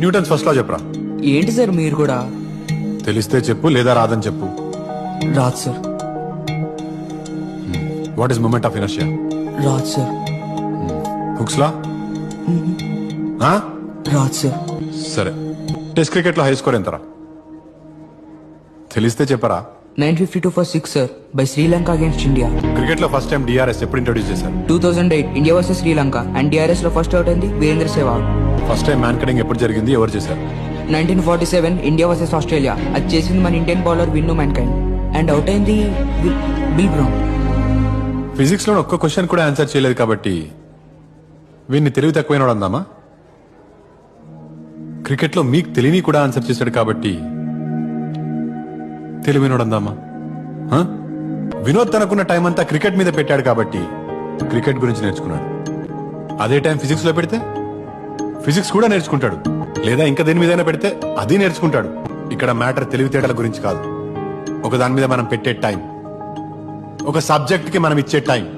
Newton's first లా చెప్పరా? ఏంటి sir మీరు కూడా? తెలిస్తే చెప్పు లేదా రాదని చెప్పు. రాదు sir. What is moment of inertia రాదు సార్. హుక్స్ లా? రాదు సార్. సరే. టెస్ట్ క్రికెట్లో హై స్కోర్ ఎంతరా? తెలిస్తే చెప్పరా? Nine fifty two for six sir by Sri Lanka against India క్రికెట్లో ఫస్ట్ టైం డిఆర్ఎస్ ఎప్పుడు ఇంట్రొడ్యూస్ చేశారు? Two thousand eight India versus Sri Lanka and డిఆర్ఎస్లో first out అయింది Virender Sehwag first time Mankading ఎప్పుడు జరిగింది? ఎవరు చేశారు? Nineteen forty seven India versus Australia. అది చేసింది మన Indian bowler Vinoo Mankad and out అయింది బిల్ బ్రౌన్. ఫిజిక్స్లో ఒక్క క్వశ్చన్ కూడా ఆన్సర్ చేయలేదు కాబట్టి వీడిని తెలివి తక్కువైనడు అందామా? క్రికెట్లో మీకు తెలియని కూడా ఆన్సర్ చేశాడు కాబట్టి తెలివైనడు అందామా? ఆ? వినోద్ తనకున్న టైం అంతా క్రికెట్ మీద పెట్టాడు కాబట్టి క్రికెట్ గురించి నేర్చుకున్నాడు. అదే టైం ఫిజిక్స్లో పెడితే ఫిజిక్స్ కూడా నేర్చుకుంటాడు. లేదా ఇంకా దేని మీదైనా పెడితే అది నేర్చుకుంటాడు. ఇక్కడ మ్యాటర్ తెలివితేటల గురించి కాదు. ఒక దాని మీద మనం పెట్టే టైం. ఒక సబ్జెక్ట్కి మనం ఇచ్చే టైం.